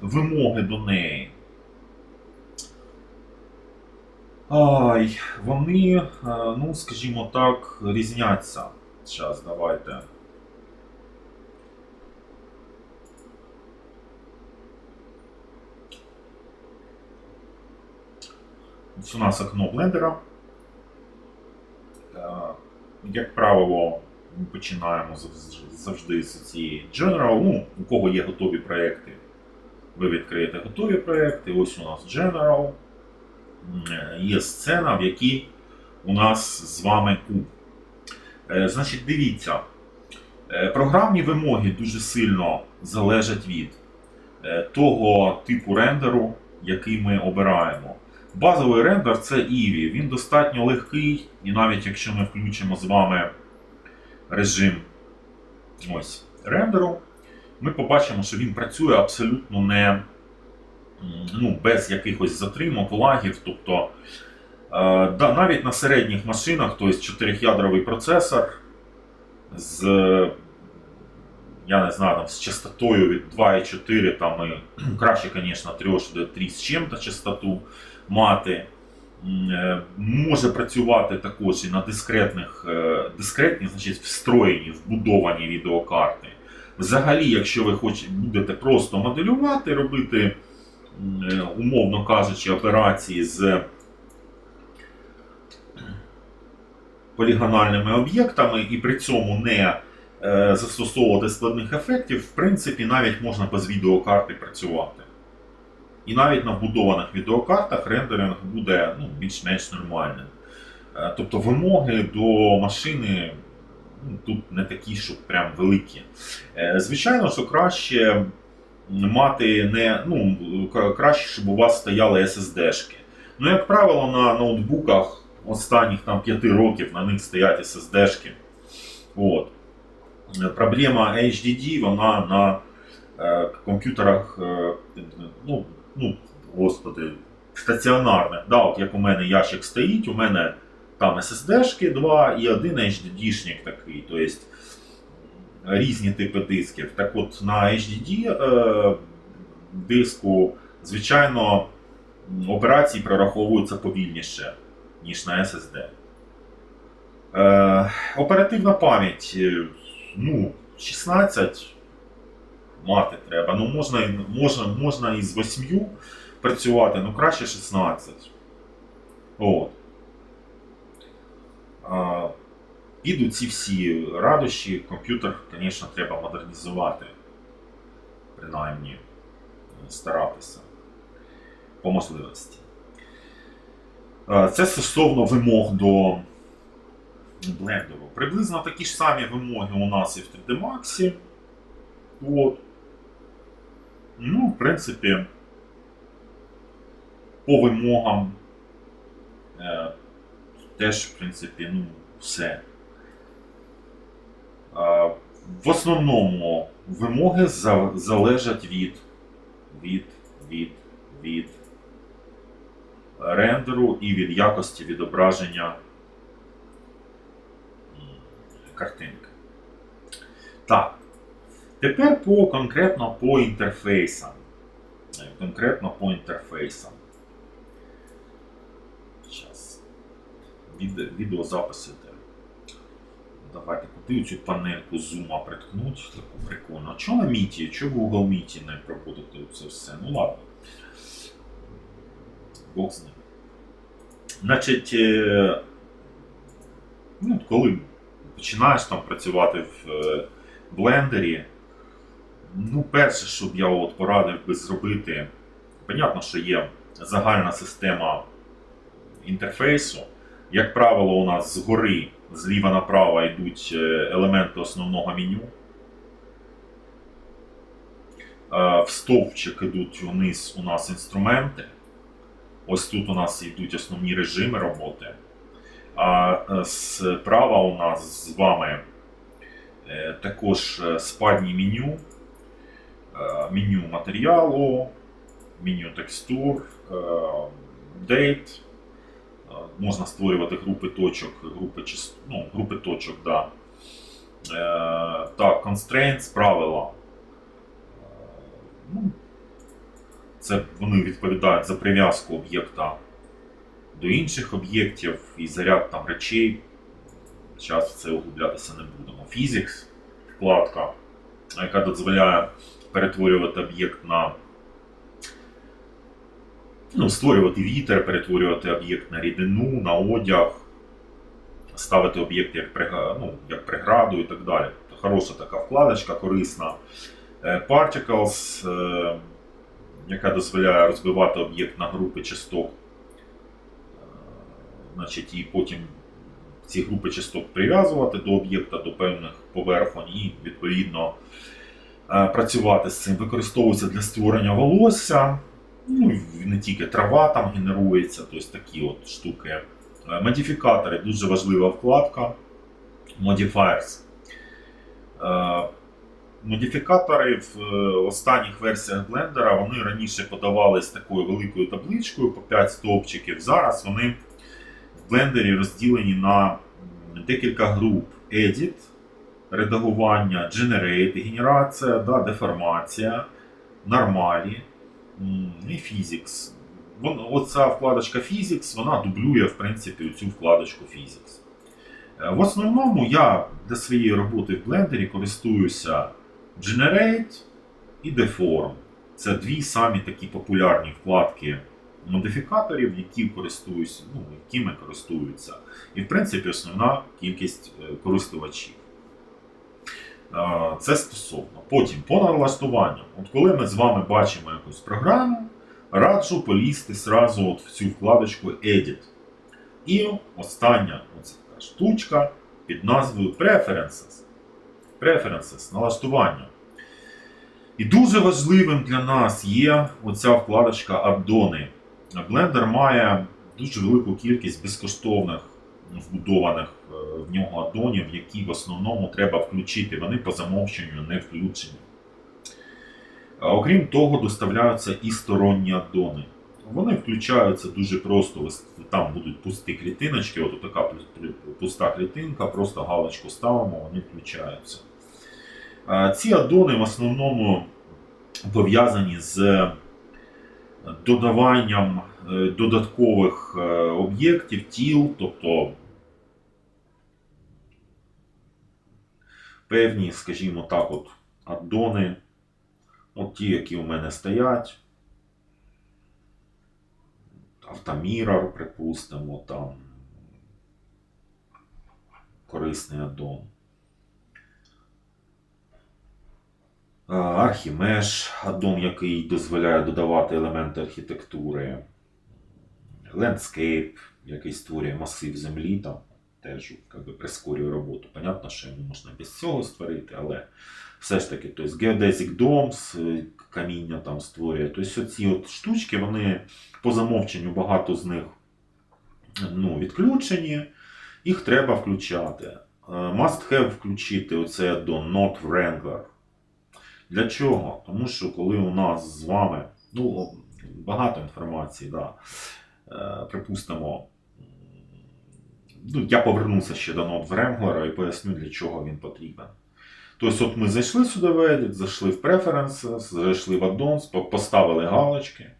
вимоги до неї. Ай, вони, е, ну, скажімо так, різняться. Зараз, давайте. Ось у нас окно блендера. Е, Як правило, ми починаємо завжди з цієї General. Ну, у кого є готові проекти, ви відкриєте готові проекти. Ось у нас General. Е, Є сцена, в якій у нас з вами куб. Е, Значить, дивіться, е, програмні вимоги дуже сильно залежать від того типу рендеру, який ми обираємо. Базовий рендер це Eevee. Він достатньо легкий, і навіть якщо ми включимо з вами режим ось, рендеру, ми побачимо, що він працює абсолютно не ну, без якихось затримок, лагів. Тобто е, навіть на середніх машинах, тобто 4-ядровий процесор з, я не знаю, там, з частотою від 2,4, там і краще, звісно, 3, 3 з чим-то частоту мати. Е, Може працювати також і на дискретних, е, дискретні, значить, встроєні, вбудовані відеокарти. Взагалі, якщо ви хочете, будете просто моделювати, робити, е, умовно кажучи, операції з полігональними об'єктами і при цьому не е, застосовувати складних ефектів, в принципі, навіть можна без відеокарти працювати. І навіть на вбудованих відеокартах рендеринг буде ну, більш-менш нормальним. Е, Тобто вимоги до машини тут не такі, що прям великі. Е, Звичайно, що краще мати не ну, краще, щоб у вас стояли SSD-шки. Ну, як правило, на ноутбуках останніх там 5 років на них стоять SSD-шки. От. Проблема HDD, вона на е, комп'ютерах, е, ну, ну, господи, стаціонарних. Да, от як у мене ящик стоїть, у мене там SSD-шки 2 і один HDD-шник такий. Тобто різні типи дисків. Так от на HDD е, диску, звичайно, операції прораховуються повільніше, ніж на SSD. Е, оперативна пам'ять, е, ну, 16 мати треба. Ну, можна, можна, можна і з 8 працювати, ну краще 16. От. Підуть ці всі радощі, комп'ютер, звісно, треба модернізувати. Принаймні, старатися по можливості. Е, Це стосовно вимог до блендеру. Приблизно такі ж самі вимоги у нас і в 3D Max. От. Ну, в принципі, по вимогам е, теж, в принципі, ну, все. В основному вимоги за- залежать від, від, від, від рендеру і від якості відображення картинки. Так. Тепер по конкретно по інтерфейсам. Конкретно по інтерфейсам. Зараз. Відео, відеозапис іде. Давайте куди цю панельку зума приткнуть. Таку прикольно. А чого на міті? Чого в Google Meet не проводити це все? Ну ладно. Бог з ним. Значить, е, ну, коли починаєш там працювати в е, блендері, ну, перше, що б я от порадив би зробити, понятно, що є загальна система інтерфейсу. Як правило, у нас згори, зліва направо йдуть е, елементи основного меню. Е, В стовпчик йдуть вниз у нас інструменти. Ось тут у нас йдуть основні режими роботи. А е, справа у нас з вами також спадні меню, меню матеріалу, меню текстур, date. Е, Можна створювати групи точок, групи, ну, групи точок, да. Е, Так, constraints, правила. Е, Ну, Це вони відповідають за прив'язку об'єкта до інших об'єктів і заряд там речей. Зараз в це углублятися не будемо. Physics вкладка, яка дозволяє перетворювати об'єкт на ну, створювати вітер, перетворювати об'єкт на рідину, на одяг, ставити об'єкт як, ну, як преграду і так далі. Тобто Хороша така вкладочка, корисна. Е, Particles, е, яка дозволяє розбивати об'єкт на групи часток. Е, Значить, і потім ці групи часток прив'язувати до об'єкта, до певних поверхонь і відповідно працювати з цим. Використовується для створення волосся. Ну, не тільки трава там генерується, тобто такі от штуки. Е, Модифікатори дуже важлива вкладка. Modifiers. Е, Модифікатори в е, останніх версіях блендера вони раніше подавались такою великою табличкою по 5 стовпчиків. Зараз вони в блендері розділені на декілька груп: Edit, редагування, Generate, генерація, да, деформація, нормалі Physics. Вон, оця вкладочка Physics, вона дублює в принципі цю вкладочку Physics. Е, В основному я для своєї роботи в блендері користуюся Generate і Deform. Це дві самі такі популярні вкладки модифікаторів, які користуюсь, ну, якими користуються. І, в принципі, основна кількість е, користувачів. Це стосовно. Потім по налаштуванням. От коли ми з вами бачимо якусь програму, раджу полізти зразу от в цю вкладочку Edit. І остання така штучка під назвою Preferences. Preferences, налаштування. І дуже важливим для нас є оця вкладочка аддони. Blender має дуже велику кількість безкоштовних вбудованих е, в нього аддонів, які в основному треба включити. Вони по замовченню не включені. Окрім того, доставляються і сторонні аддони. Вони включаються дуже просто. Там будуть пусті клітиночки, от така пуста клітинка, просто галочку ставимо, вони включаються. Ці аддони в основному пов'язані з додаванням е, додаткових е, об'єктів, тіл, тобто певні, скажімо так, от аддони, от ті, які у мене стоять. Автомірор, припустимо, там корисний аддон. Архімеш, аддон, який дозволяє додавати елементи архітектури. Landscape, який створює масив землі, там теж би, прискорює роботу. Понятно, що його можна без цього створити, але все ж таки, тобто Geodesic Domes, е, каміння там створює. Тобто ці от штучки, вони по замовченню багато з них ну, відключені, їх треба включати. Е, Must have включити оцей аддон Not Wrangler. Для чого? Тому що коли у нас з вами ну, багато інформації, да, е, припустимо, ну, я повернуся ще до Node Wrangler і поясню, для чого він потрібен. Тобто, от ми зайшли сюди в Edit, зайшли в Preferences, зайшли в Addons, поставили галочки.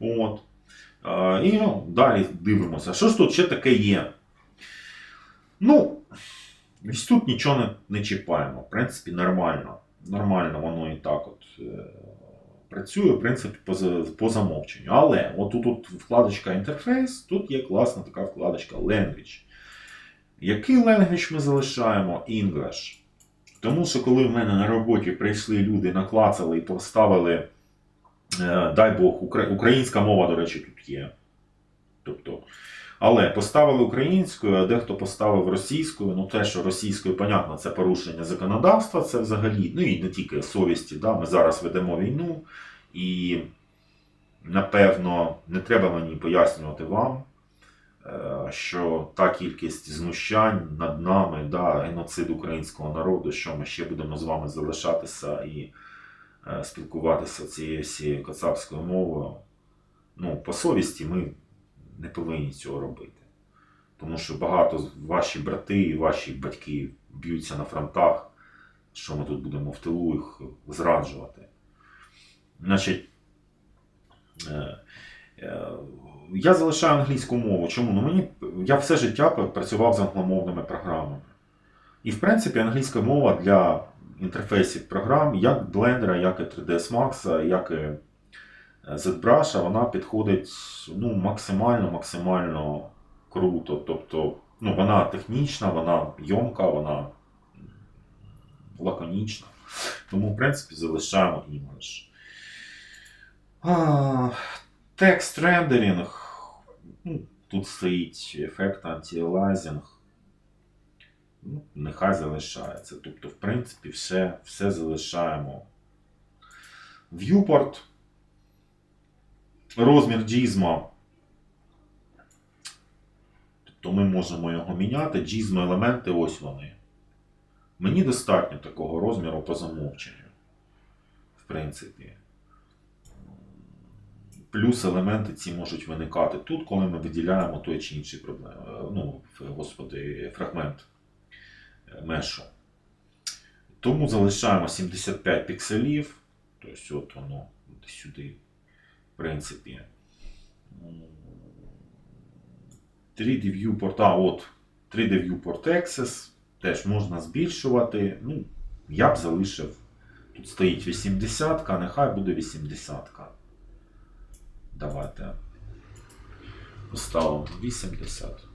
От. Е, І ну, далі дивимося, що ж тут ще таке є. Ну, ось тут нічого не, не чіпаємо. В принципі, нормально. Нормально воно і так от е, працює, в принципі, по, по замовченню. Але от тут от вкладочка інтерфейс, тут є класна така вкладочка Language. Який language ми залишаємо? English. Тому що коли в мене на роботі прийшли люди, наклацали і поставили, е, дай Бог, українська мова, до речі, тут є. Тобто, але поставили українською, а дехто поставив російською. Ну, те, що російською, понятно, це порушення законодавства, це взагалі, ну і не тільки совісті. Да? Ми зараз ведемо війну, і напевно не треба мені пояснювати вам, е, що та кількість знущань над нами, да, геноцид українського народу, що ми ще будемо з вами залишатися і е, спілкуватися цією всією кацапською мовою. Ну, по совісті ми не повинні цього робити. Тому що багато ваші брати і ваші батьки б'ються на фронтах, що ми тут будемо в тилу їх зраджувати. Значить, Е, е, Я залишаю англійську мову. Чому? Ну мені я все життя працював з англомовними програмами. І в принципі англійська мова для інтерфейсів програм, як Blender, як і 3ds Max, як і ZBrush, вона підходить ну, максимально, максимально круто. Тобто, ну, вона технічна, вона йомка, вона лаконічна. Тому, в принципі, залишаємо English. Текст рендеринг. Ну, тут стоїть ефект антиелайзинг. Ну, нехай залишається. Тобто, в принципі, все, все залишаємо. Viewport. Розмір джізма. Тобто ми можемо його міняти. Джізма елементи ось вони. Мені достатньо такого розміру по замовченню. В принципі. Плюс елементи ці можуть виникати тут, коли ми виділяємо той чи інший проблем. Ну, господи, фрагмент е, мешу. Тому залишаємо 75 пікселів. Тобто, от воно сюди, в принципі. М, 3D Viewport, а от 3D Viewport Access теж можна збільшувати. Ну, я б залишив. Тут стоїть 80, нехай буде 80. Давайте поставимо 80.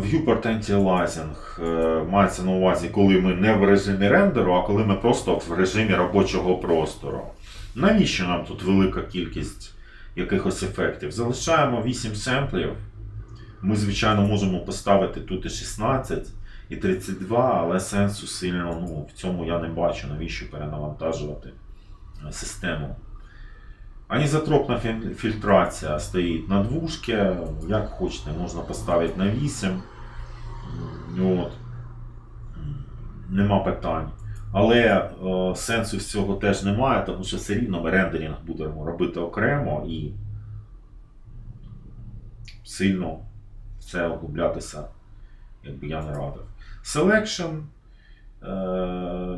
Viewport Anti-Aliasing е, мається на увазі, коли ми не в режимі рендеру, а коли ми просто в режимі робочого простору. Навіщо нам тут велика кількість якихось ефектів? Залишаємо 8 семплів. Ми, звичайно, можемо поставити тут і 16, і 32, але сенсу сильно ну, в цьому я не бачу, навіщо перенавантажувати е, систему. Анізотропна фільтрація стоїть на двушки, як хочете, можна поставити на 8. От. Нема питань. Але е, сенсу з цього теж немає, тому що все рівно ми рендеринг будемо робити окремо і сильно в це углублятися, якби я не радив. Selection, е,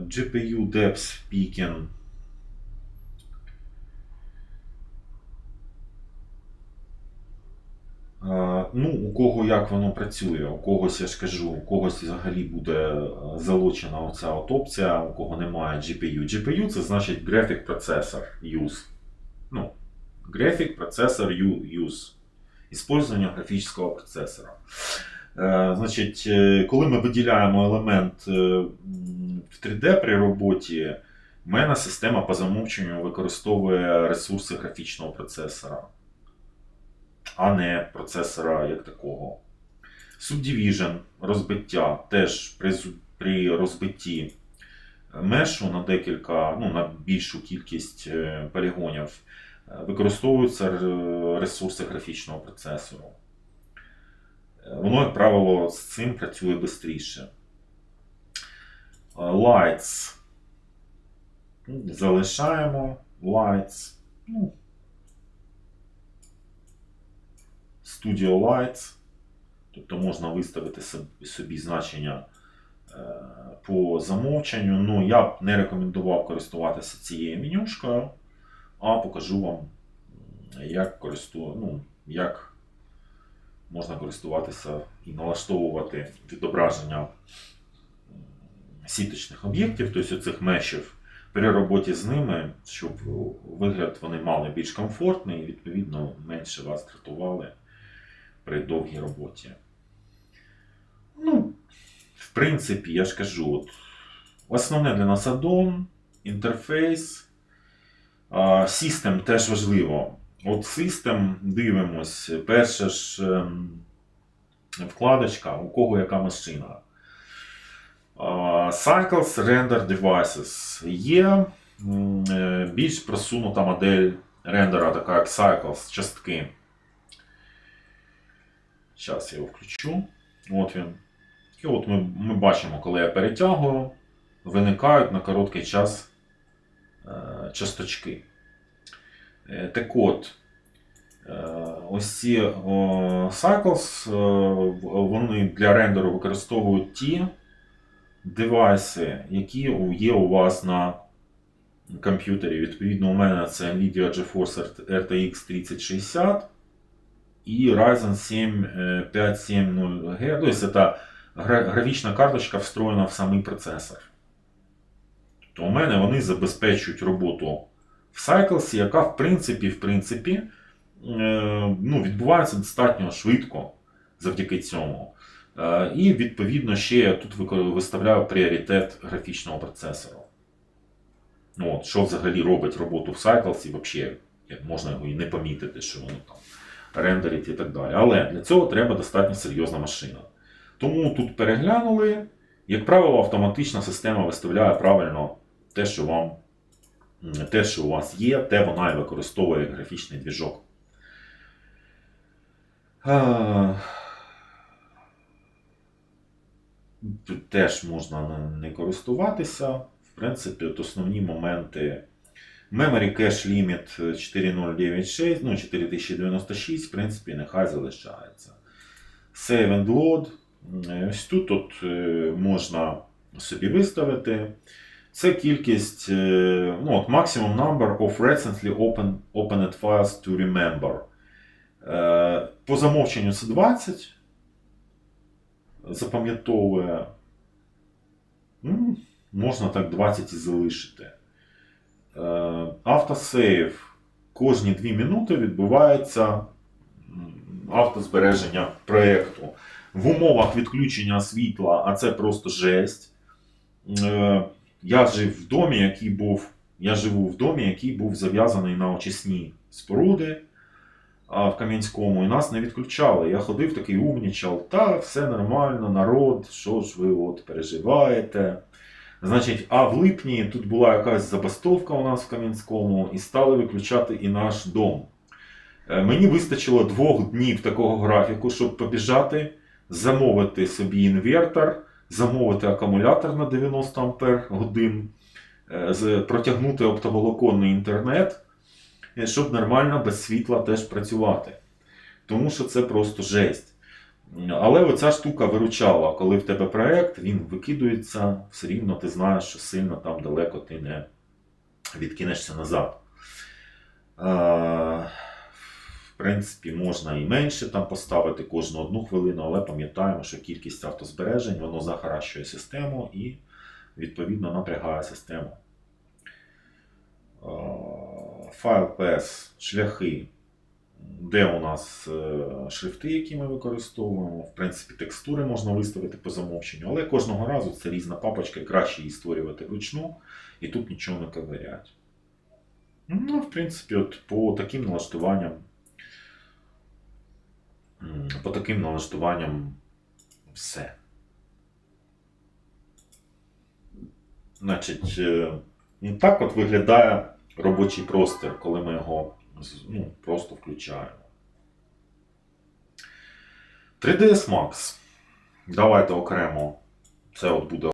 GPU Depth Peaking. Ну, у кого як воно працює, у когось я ж кажу, у когось взагалі буде е, залучена оця от опція, у кого немає GPU. GPU це значить Graphic Processor Use. Ну, Graphic Processor Use. Іспользування графічного процесора. Е, Значить, е, коли ми виділяємо елемент в 3D при роботі, в мене система по замовченню використовує ресурси графічного процесора а не процесора як такого. Subdivision, розбиття теж при, при розбитті мешу на декілька, ну, на більшу кількість е, полігонів е, використовуються ресурси графічного процесору. Е, Воно, як правило, з цим працює швидше. Lights. Залишаємо Lights. Ну, Studio Lights. Тобто можна виставити собі, значення е, по замовченню. Ну, я б не рекомендував користуватися цією менюшкою, а покажу вам, як, користу... ну, як можна користуватися і налаштовувати відображення сіточних об'єктів, тобто цих мешів. При роботі з ними, щоб вигляд вони мали більш комфортний і відповідно менше вас дратували при довгій роботі. Ну, в принципі, я ж кажу, от, основне для нас аддон, інтерфейс, System теж важливо. От System дивимось, перша ж ем, вкладочка, у кого яка машина. Cycles Render Devices. Є е, більш просунута модель рендера, така як Cycles, частки. Зараз я його включу. От він. І от ми, ми бачимо, коли я перетягую, виникають на короткий час е, часточки. Е, так от, е, ось ці о, cycles, е, вони для рендеру використовують ті девайси, які є у вас на комп'ютерів. Відповідно, у мене це Nvidia GeForce RTX 3060 і Ryzen 7 е, 570G. Тобто це та гра- графічна карточка встроєна в самий процесор. Тобто у мене вони забезпечують роботу в Cycles, яка в принципі, в принципі е, ну, відбувається достатньо швидко завдяки цьому. Е, І відповідно ще я тут виставляю пріоритет графічного процесору. Ну, от, що взагалі робить роботу в Cycles, і взагалі можна його і не помітити, що воно там рендерить і так далі. Але для цього треба достатньо серйозна машина. Тому тут переглянули. Як правило, автоматична система виставляє правильно те, що вам те, що у вас є, те вона і використовує графічний двіжок. Теж можна не- не користуватися. В принципі, от основні моменти. Memory Cache Limit 4096, ну 4096, в принципі, нехай залишається. Save and Load. Ось тут от, е, можна собі виставити. Це кількість, е, ну, от maximum number of recently open, opened files to remember. Е, По замовченню це 20. Запам'ятовує. Можна так 20 і залишити. Е, Автосейв кожні 2 минути відбувається автозбереження проєкту. В умовах відключення світла, а це просто жесть. Е, Я жив в домі, який був. Я живу в домі, який був зав'язаний на очисні споруди в Кам'янському, і нас не відключали. Я ходив такий умнічав, та все нормально, народ, що ж ви от переживаєте. Значить, а в липні тут була якась забастовка у нас в Кам'янському, і стали виключати і наш дом. Е, Мені вистачило двох днів такого графіку, щоб побіжати, замовити собі інвертор, замовити акумулятор на 90 Ампер годин, е, протягнути оптоволоконний інтернет, е, щоб нормально без світла теж працювати. Тому що це просто жесть. Але оця штука виручала, коли в тебе проект, він викидується, все рівно ти знаєш, що сильно там далеко ти не відкинешся назад. В принципі, можна і менше там поставити кожну одну хвилину, але пам'ятаємо, що кількість автозбережень воно захаращує систему і відповідно напрягає систему. Файл PS, шляхи, де у нас е, шрифти, які ми використовуємо. В принципі, текстури можна виставити по замовченню, але кожного разу це різна папочка, і краще її створювати вручну, і тут нічого не ковирять. Ну, в принципі, от по таким налаштуванням. По таким налаштуванням все. Значить, е, так от виглядає робочий простір, коли ми його ну, просто включаємо. 3ds Max. Давайте окремо. Це от буде